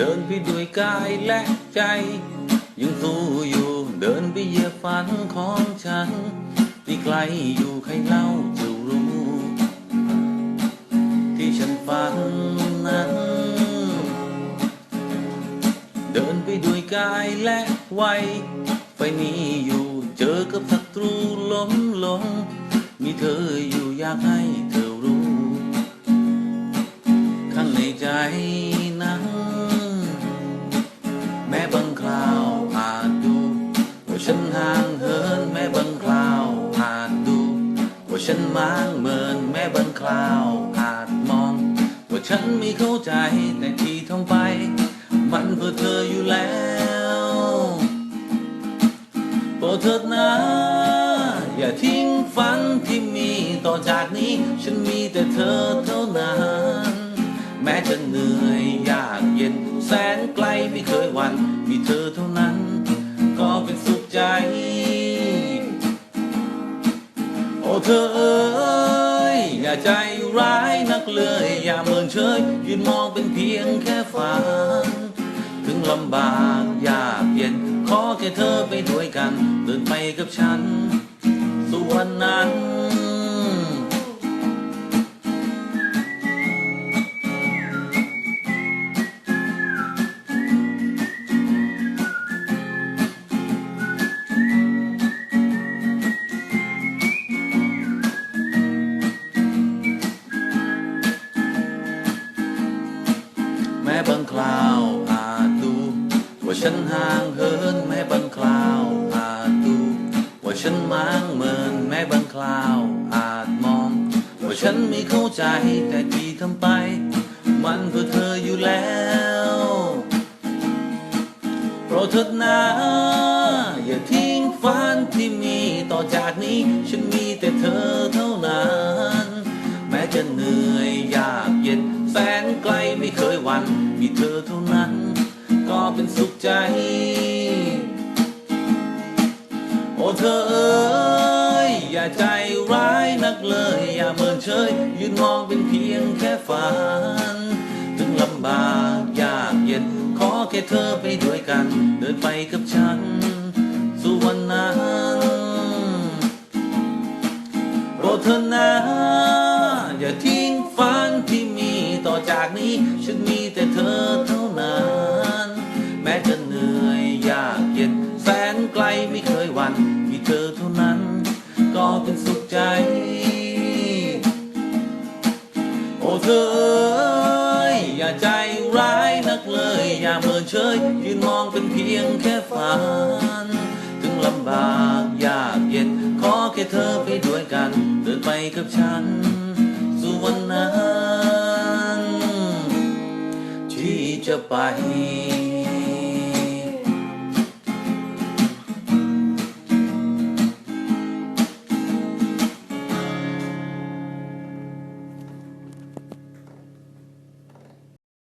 ดินไปด้วยกายและใจ ยังสู้อยู่เดินไปเหยียบฝันของฉันที่ไกลอยู่ใครเล่าจะรู้ ที่ฉันฝันนั้น เดินไปด้วยกายและวัยไฟนี้อยู่เจอกับศัตรูล้มลง มีเธออยู่อยากให้เธอรู้ ข้างในใจ ฉันห่างเหินแม้บางคราวอาจดู ว่าฉันมางเมินแม้บางคราวอาจมอง ว่าฉันไม่เข้าใจแต่ที่ทำไป มันเพื่อเธออยู่แล้วโปรดเถิดนะอย่าทิ้งฝันที่มีต่อจากนี้ ฉันมีแต่เธอเเธอเอ้ยอย่าใจร้ายนักเลย อย่าเมินเฉยยืนมองเป็นเพียงแค่ฝัน ถึงลำบากยากเย็น ขอแค่เธอไปด้วยกัน เดินไปกับฉันสู่วันนั้น แม้บาวอาจดูว่าฉันห่างเหินแม้บางคราวอาจดูว่าฉันมางเมินแม้บางคราวอาจมอง ว่าฉันไม่เข้าใจแต่ที่ทำไป มันเพื่อเธออยู่แล้วโปรดเถิดนะอย่าทิ้งฝันที่มีต่อจากนี้ ฉันมีแต่เธอเท่านั้น แม้จะเหนื่อย ใจ โอ้เธอเอ้ยอย่าใจร้ายนักเลย อย่าเมินเฉย ยืนมองเป็นเพียงแค่ฝัน ถึงลำบากยากเย็น ขอแค่เธอไปด้วยกัน เดินไปกับฉัน สู่วันนั้นโปรดเธอนะอย่าทิ้งฝันที่มีต่อจากนี้ฉันมี เป็นสุขใจ โอ้เธออยอย่าใจร้ายนักเลย อย่าเมินเฉย ยืนมองเป็นเพียงแค่ฝัน ถึงลำบากยากเย็น ขอแค่เธอไปด้วยกัน เดินไปกับฉัน สู่วันนั้น ที่จะไป